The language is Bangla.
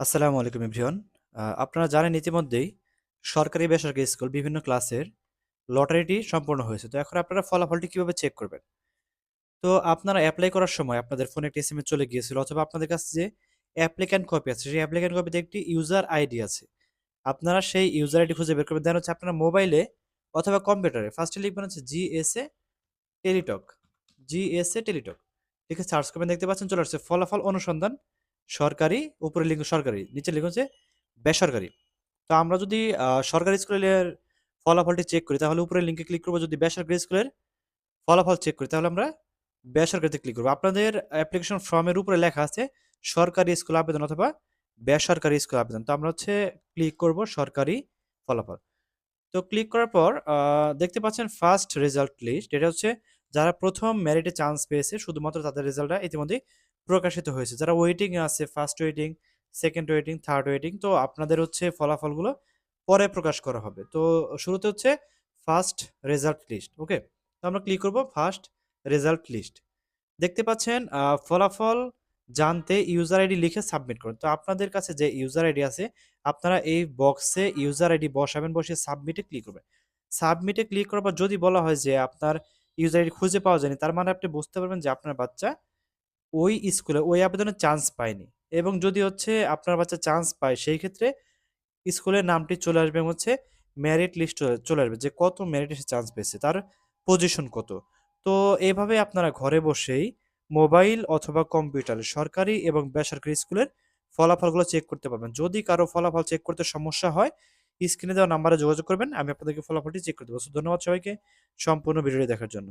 আসসালামু আলাইকুম এভরিওয়ান। আপনারা জানেন ইতিমধ্যেই সরকারি বেসরকারি স্কুল বিভিন্ন ক্লাসের লটারিটি সম্পূর্ণ হয়েছে। তো এখন আপনারা ফলাফলটি কীভাবে চেক করবেন? তো আপনারা অ্যাপ্লাই করার সময় আপনাদের ফোনে একটি এসএমএস চলে গিয়েছিল অথবা আপনাদের কাছে যে অ্যাপ্লিক্যান্ট কপি আছে, সেই অ্যাপ্লিক্যান্ট কপিতে একটি ইউজার আইডি আছে। আপনারা সেই ইউজার আইডি খুঁজে বের করবেন। দেন হচ্ছে আপনারা মোবাইলে অথবা কম্পিউটারে ফার্স্টে লিখবেন হচ্ছে জিএসএ টেলিটক জিএসএ টেলিটক লিখে সার্চ করবেন। দেখতে পাচ্ছেন চলে আসছে। ফলাফল অনুসন্ধান সরকারি, উপরে লিখুন সরকারি, নিচে লিখুন যে বেসরকারি। তো আমরা যদি সরকারি স্কুলের ফলাফলটি চেক করি, তাহলে উপরে লিঙ্কে ক্লিক করব। যদি বেসরকারি স্কুলের ফলাফল চেক করি, তাহলে আমরা বেসরকারিতে ক্লিক করব। আপনাদের অ্যাপ্লিকেশন ফর্মের উপরে লেখা আছে, সরকারি স্কুল আবেদন অথবা বেসরকারি স্কুল আবেদন। তো আমরা হচ্ছে ক্লিক করব সরকারি ফলাফল। তো ক্লিক করার পর দেখতে পাচ্ছেন ফার্স্ট রেজাল্ট লিস্ট এটা হচ্ছে যারা প্রথম মেরিটে চান্স পেয়েছে, শুধুমাত্র তাদের রেজাল্টটা ইতিমধ্যে প্রকাশিত হয়েছে। যারা ওয়েটিং আছে first waiting second waiting third waiting তো আপনাদের হচ্ছে ফলাফলগুলো পরে প্রকাশ করা হবে। তো শুরুতে হচ্ছে ফার্স্ট রেজাল্ট লিস্ট ওকে তো আমরা ক্লিক করব ফার্স্ট রেজাল্ট লিস্ট দেখতে পাচ্ছেন ফলাফল জানতে ইউজার আইডি লিখে সাবমিট করুন। তো আপনাদের কাছে যে ইউজার আইডি আছে, আপনারা এই বক্সে ইউজার আইডি বসাবেন, বসে সাবমিটে ক্লিক করবেন। সাবমিটে ক্লিক করার পর যদি বলা হয় যে আপনার ইউজার আইডি খুঁজে পাওয়া যায়নি, তার মানে আপনি বুঝতে পারবেন যে আপনার বাচ্চা ওই স্কুলে ওই আবেদনে চান্স পায়নি। এবং যদি হচ্ছে আপনার বাচ্চা চান্স পায় সেই ক্ষেত্রে স্কুলের নামটি চলে আসবে হচ্ছে মেরিট লিস্ট চলে আসবে যে কত মেরিটে সে চান্স পেয়েছে তার পজিশন কত। তো এইভাবে আপনারা ঘরে বসেই মোবাইল অথবা কম্পিউটারে সরকারি এবং বেসরকারি স্কুলের ফলাফলগুলো চেক করতে পারবেন। যদি কারও ফলাফল চেক করতে সমস্যা হয় স্ক্রিনে দেওয়া নাম্বারে যোগাযোগ করবেন আমি আপনাদেরকে ফলাফলটি চেক করে দেবো। So, ধন্যবাদ সবাইকে সম্পূর্ণ ভিডিওটি দেখার জন্য।